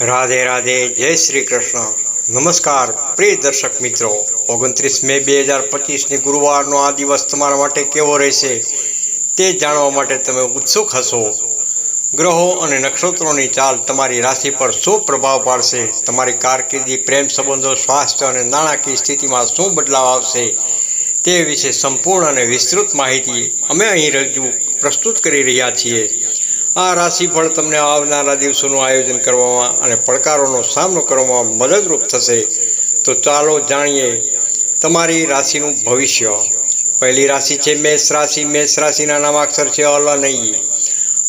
રાધે રાધે, જય શ્રી કૃષ્ણ. નમસ્કાર, પ્રિય દર્શક મિત્રો. ઓગણત્રીસ મે બે હજાર પચીસની ગુરુવારનો આ દિવસ તમારા માટે કેવો રહેશે તે જાણવા માટે તમે ઉત્સુક હશો. ગ્રહો અને નક્ષત્રોની ચાલ તમારી રાશિ પર શું પ્રભાવ પાડશે? તમારી કારકિર્દી, પ્રેમ સંબંધો, સ્વાસ્થ્ય અને નાણાકીય સ્થિતિમાં શું બદલાવ આવશે તે વિશે સંપૂર્ણ અને વિસ્તૃત માહિતી અમે અહીં રજૂ પ્રસ્તુત કરી રહ્યા છીએ. આ રાશિફળ તમને આવનારા દિવસોનું આયોજન કરવામાં અને પડકારોનો સામનો કરવામાં મદદરૂપ થશે. તો ચાલો જાણીએ તમારી રાશિનું ભવિષ્ય. પહેલી રાશિ છે મેષ રાશિ. મેષ રાશિના નામાક્ષર છે અલ નહીં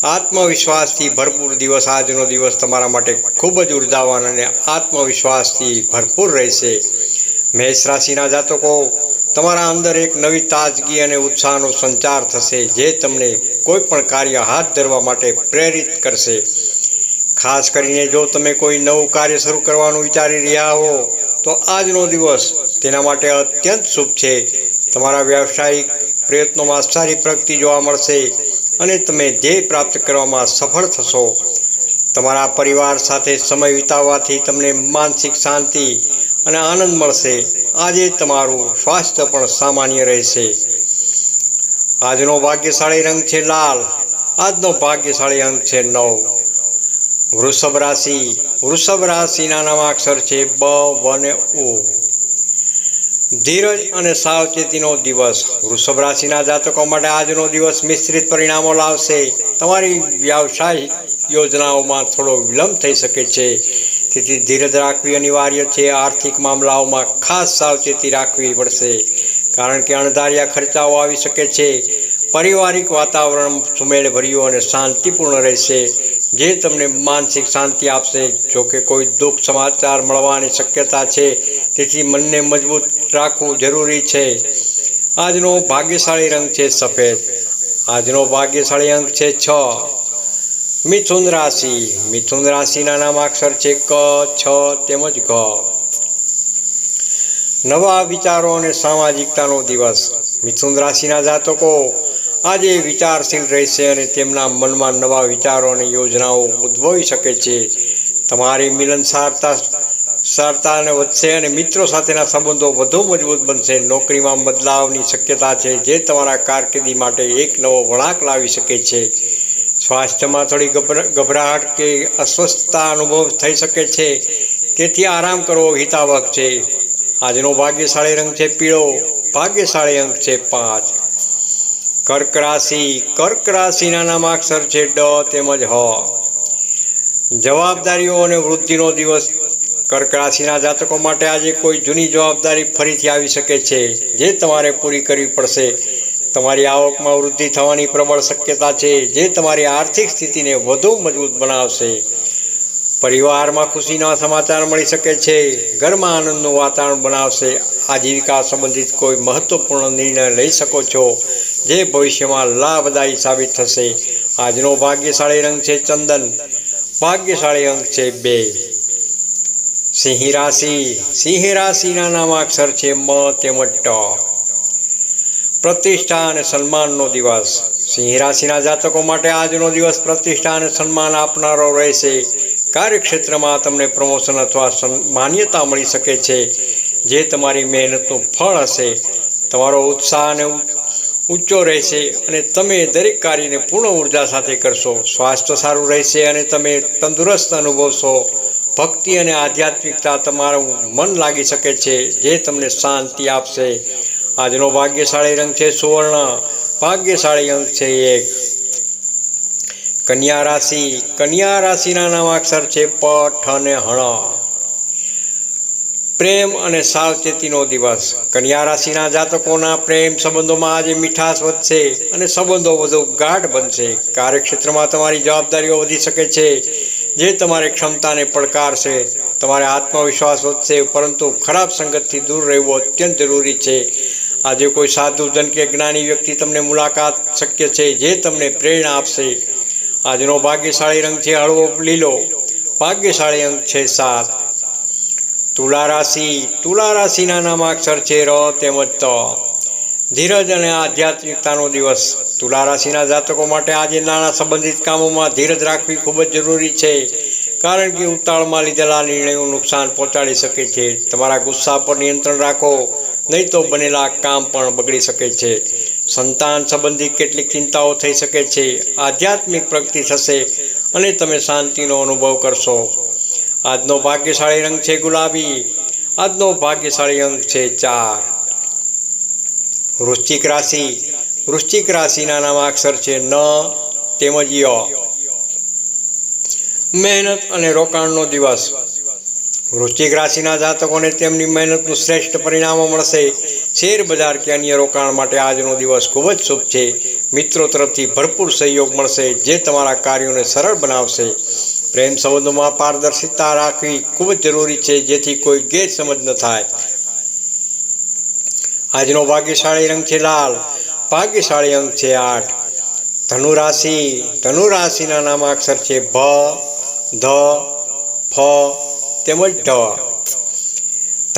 આત્મવિશ્વાસથી ભરપૂર દિવસ, આજનો દિવસ તમારા માટે ખૂબ જ ઉર્જાવાન અને આત્મવિશ્વાસથી ભરપૂર રહેશે. મેષ રાશિના જાતકો, તમારા અંદર એક નવી તાજગી અને ઉત્સાહનો સંચાર થશે, જે તમને કોઈ પણ કાર્ય હાથ ધરવા માટે પ્રેરિત કરશે. ખાસ કરીને જો તમે કોઈ નવું કાર્ય શરૂ કરવાનું વિચારી રહ્યા હો, તો આજનો દિવસ તેના માટે અત્યંત શુભ છે. તમારા વ્યવસાયિક પ્રયત્નોમાં સારી પ્રગતિ જોવા મળશે અને તમે ધ્યેય પ્રાપ્ત કરવામાં સફળ થશો. તમારા પરિવાર સાથે સમય વિતાવવાથી તમને માનસિક શાંતિ અને આનંદ મળશે. આજે તમારું સ્વાસ્થ્ય પણ સામાન્ય રહેશે. આજનો ભાગ્યશાળી રંગ છે લાલ. આજનો ભાગ્યશાળી અંક છે નવ. વૃષભ રાશિ. વૃષભ રાશિના નામાક્ષર છે બ અને ઓ ધીરજ અને સાવચેતીનો દિવસ. વૃષભ રાશિના જાતકો માટે આજનો દિવસ મિશ્રિત પરિણામો લાવશે. તમારી વ્યવસાયિક યોજનાઓમાં થોડો વિલંબ થઈ શકે છે. તેથી ધીરજ રાખવી અનિવાર્ય છે. આર્થિક મામલાઓમાં ખાસ સાવચેતી રાખવી પડશે. કારણ કે અણધાર્યા ખર્ચાઓ આવી શકે છે, પારિવારિક વાતાવરણ સુમેળભર્યું અને શાંતિપૂર્ણ રહેશે. જે તમને માનસિક શાંતિ આપશે, જો કે કોઈ દુઃખ સમાચાર મળવાની શક્યતા છે, તેથી મનને મજબૂત રાખવું જરૂરી છે. આજનો ભાગ્યશાળી રંગ છે સફેદ. આજનો ભાગ્યશાળી અંક છે છ. મિથુન રાશિ. મિથુન રાશિના નામાક્ષર છે ક, છ તેમજ ઘ. નવા વિચારો અને સામાજિકતાનો દિવસ. મિથુન રાશિના જાતકો, આજે વિચારશીલ રહેશે અને તેમના મનમાં નવા વિચારો અને યોજનાઓ ઉદ્ભવી શકે છે. તમારી મિલનસારતા સારતાને વધશે અને મિત્રો સાથેના સંબંધો વધુ મજબૂત બનશે. નોકરીમાં બદલાવની શક્યતા છે જે તમારા કારકિર્દી માટે એક નવો વળાંક લાવી શકે છે. સ્વાસ્થ્યમાં થોડી ગભરાહટ કે અસ્વસ્થતા અનુભવ થઈ શકે છે. તેથી આરામ કરવો હિતાવક છે. આજનો ભાગ્યશાળી રંગ છે પીળો, ભાગ્યશાળી અંક છે પાંચ. કર્ક રાશિ કર્ક રાશિના નામાક્ષર છે ડ તેમજ હ. જવાબદારીઓ અને વૃદ્ધિનો દિવસ. કર્ક રાશિના જાતકો માટે આજે કોઈ જૂની જવાબદારી ફરીથી આવી શકે છે, જે તમારે પૂરી કરવી પડશે. તમારી આવકમાં વૃદ્ધિ થવાની પ્રબળ શક્યતા છે, જે તમારી આર્થિક સ્થિતિને વધુ મજબૂત બનાવશે. પરિવારમાં ખુશીના સમાચાર મળી શકે છે. ઘરમાં આનંદનું વાતાવરણ બનાવશે. આજીવિકા સંબંધિત કોઈ મહત્વપૂર્ણ નિર્ણય લઈ શકો છો. જે ભવિષ્યમાં લાભદાયી સાબિત થશે. આજનો ભાગ્યશાળી રંગ છે ચંદન. ભાગ્યશાળી અંક છે બે. સિંહ રાશિ. સિંહ રાશિના નામાક્ષર છે મ તેમજ ટ. પ્રતિષ્ઠા અને સન્માનનો દિવસ. સિંહ રાશિના જાતકો માટે આજનો દિવસ પ્રતિષ્ઠા અને સન્માન આપનારો રહેશે. કાર્યક્ષેત્રમાં તમને પ્રમોશન અથવા માન્યતા મળી શકે છે. જે તમારી મહેનતનું ફળ હશે, તમારો ઉત્સાહ અને ઊંચો રહેશે અને તમે દરેક કાર્યને પૂર્ણ ઊર્જા સાથે કરશો. સ્વાસ્થ્ય સારું રહેશે અને તમે તંદુરસ્ત અનુભવશો. ભક્તિ અને આધ્યાત્મિકતા તમારું મન લાગી શકે છે, જે તમને શાંતિ આપશે. આજનો ભાગ્યશાળી રંગ છે સુવર્ણ. ભાગ્યશાળી અંક છે એક. કન્યા રાશિ, કન્યા રાશિના નામાક્ષર છે પઠ અને હણ પ્રેમ અને સાવચેતીનો દિવસ. કન્યા રાશિના જાતકોના પ્રેમ સંબંધોમાં આજે મીઠાશ વધશે અને સંબંધો વધુ ગાઢ બનશે. કાર્યક્ષેત્રમાં તમારી જવાબદારીઓ વધી શકે છે, જે તમારી ક્ષમતાને પડકારશે. તમારે આત્મવિશ્વાસ વધશે, પરંતુ ખરાબ સંગતથી દૂર રહેવું અત્યંત જરૂરી છે. આજે કોઈ સાધુજન કે જ્ઞાની વ્યક્તિ તમને મુલાકાત શક્ય છે, જે તમને પ્રેરણા આપશે. આજનો ભાગ્યશાળી રંગ છે હળવો લીલો. ભાગ્યશાળી અંક છે સાત. તુલા રાશિ, તુલા રાશિના નામાક્ષર છે ર તેમજ ત. ધીરજ અને આધ્યાત્મિકતાનો દિવસ. તુલા રાશિના જાતકો માટે આજે નાણાં સંબંધિત કામોમાં ધીરજ રાખવી ખૂબ જ જરૂરી છે, કારણ કે ઉતાળમાં લીધેલા નિર્ણયો નુકસાન પહોંચાડી શકે છે. તમારા ગુસ્સા પર નિયંત્રણ રાખો, નહીં તો બનેલા કામ પણ બગડી શકે છે. સંતાન સંબંધી કેટલીક ચિંતાઓ થઈ શકે છે, આધ્યાત્મિક પ્રગતિ થશે અને તમે શાંતિનો અનુભવ કરશો. આજનો ભાગ્યશાળી રંગ છે ગુલાબી, આજનો ભાગ્યશાળી અંક છે ચાર. વૃશ્ચિક રાશિ, વૃશ્ચિક રાશિના નામાક્ષર છે ન, તેમજ ય. મહેનત અને રોકાણનો દિવસ. વૃશ્ચિક રાશિના જાતકોને તેમની મહેનતનું શ્રેષ્ઠ પરિણામો મળશે. શેર બજાર કે અન્ય રોકાણ માટે આજનો દિવસ ખૂબ જ શુભ છે. મિત્રો તરફથી ભરપૂર સહયોગ મળશે, જે તમારા કાર્યોને સરળ બનાવશે. પ્રેમ સંબંધોમાં પારદર્શિતા રાખવી ખૂબ જ જરૂરી છે, જેથી કોઈ ગેરસમજ ન થાય. આજનો ભાગ્યશાળી રંગ છે લાલ, ભાગ્યશાળી અંક છે આઠ. ધનુ રાશિ ધનુ રાશિના નામાક્ષર છે ભ, ધ, ફ, તેમજ ઢ.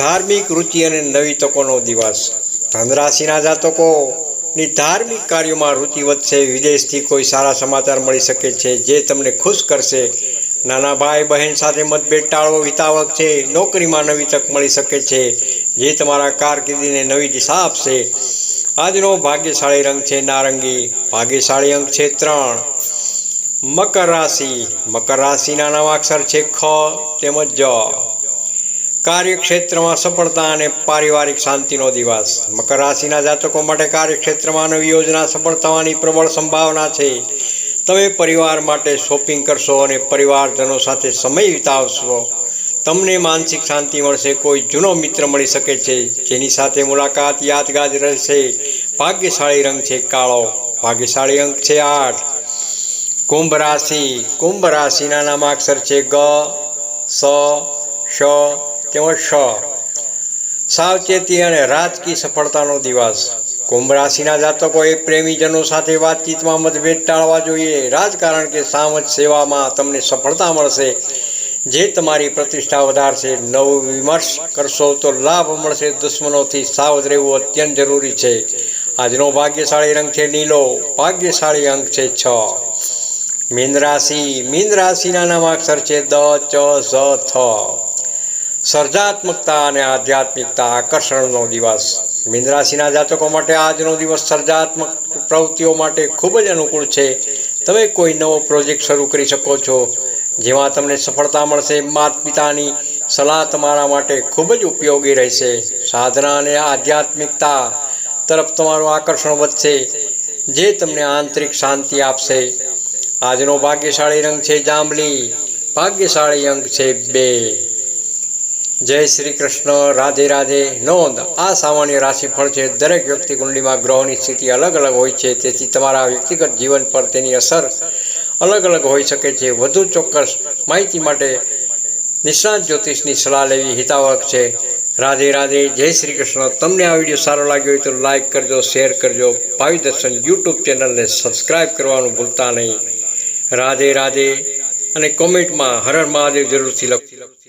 ધાર્મિક રુચિ અને નવી તકોનો દિવસ. ધનરાશિના જાતકોની ધાર્મિક કાર્યોમાં રુચિ વધશે, વિદેશથી કોઈ સારા સમાચાર મળી શકે છે જે તમને ખુશ કરશે. નાના ભાઈ બહેન સાથે મતભેદ ટાળવો વિતાવક છે, નોકરીમાં નવી તક મળી શકે છે, જે તમારા કારકિર્દીને નવી દિશા આપશે. આજનો ભાગ્યશાળી રંગ છે નારંગી, ભાગ્યશાળી અંક છે ત્રણ. મકર રાશિ, મકર રાશિના નવા અક્ષર છે ખ તેમજ જ. કાર્યક્ષેત્રમાં સફળતા અને પારિવારિક શાંતિનો દિવસ. મકર રાશિના જાતકો માટે કાર્યક્ષેત્રમાં નવી યોજના સફળ થવાની પ્રબળ સંભાવના છે. તમે પરિવાર માટે શોપિંગ કરશો અને પરિવારજનો સાથે સમય વિતાવશો. તમને માનસિક શાંતિ મળશે, કોઈ જૂનો મિત્ર મળી શકે છે, જેની સાથે મુલાકાત યાદગાર રહેશે. ભાગ્યશાળી રંગ છે કાળો, ભાગ્યશાળી અંક છે આઠ. કુંભ રાશિ, કુંભ રાશિના નામાક્ષર છે ગ, સ શ તેમજ છ. સાવચેતી અને રાજકીય સફળતાનો દિવસ. કુંભ રાશિના જાતકોએ પ્રેમીજનો સાથે વાતચીતમાં મતભેદ ટાળવા જોઈએ. રાજકારણ કે સામજ સેવામાં તમને સફળતા મળશે. જે તમારી પ્રતિષ્ઠા વધારશે. નવો વિમર્શ કરશો તો લાભ મળશે. દુશ્મનોથી સાવધ રહેવું અત્યંત જરૂરી છે. આજનો ભાગ્યશાળી રંગ છે નીલો. ભાગ્યશાળી અંક છે છ. મીન રાશિ મીન રાશિના નામાક્ષર છે દ, ચ, ઝ, થ. સર્જાત્મકતા અને આધ્યાત્મિકતા આકર્ષણનો દિવસ. મીન જાતકો માટે આજનો દિવસ સર્જાત્મક પ્રવૃત્તિઓ માટે ખૂબ જ અનુકૂળ છે. તમે કોઈ નવો પ્રોજેક્ટ શરૂ કરી શકો છો, જેમાં તમને સફળતા મળશે. માતા પિતાની સલાહ તમારા માટે ખૂબ જ ઉપયોગી રહેશે. સાધના અને આધ્યાત્મિકતા તરફ તમારું આકર્ષણ વધશે, જે તમને આંતરિક શાંતિ આપશે. આજનો ભાગ્યશાળી રંગ છે જાંબલી, ભાગ્યશાળી અંક છે બે. જય શ્રી કૃષ્ણ, રાધે રાધે. નોંધ, આ સામાન્ય રાશિફળ છે. દરેક વ્યક્તિ કુંડલીમાં ગ્રહોની સ્થિતિ અલગ અલગ હોય છે. તેથી તમારા વ્યક્તિગત જીવન પર તેની અસર અલગ અલગ હોઈ શકે છે. વધુ ચોક્કસ માહિતી માટે નિષ્ણાત જ્યોતિષની સલાહ લેવી હિતાવક છે. રાધે રાધે, જય શ્રી કૃષ્ણ. તમને આ વીડિયો સારો લાગ્યો હોય તો લાઈક કરજો, શેર કરજો. ભાવિ દર્શન યુટ્યુબ ચેનલને સબસ્ક્રાઈબ કરવાનું ભૂલતા નહીં. રાધે રાધે અને કોમેન્ટમાં હર હર મહાદેવ જરૂરથી લખી લખો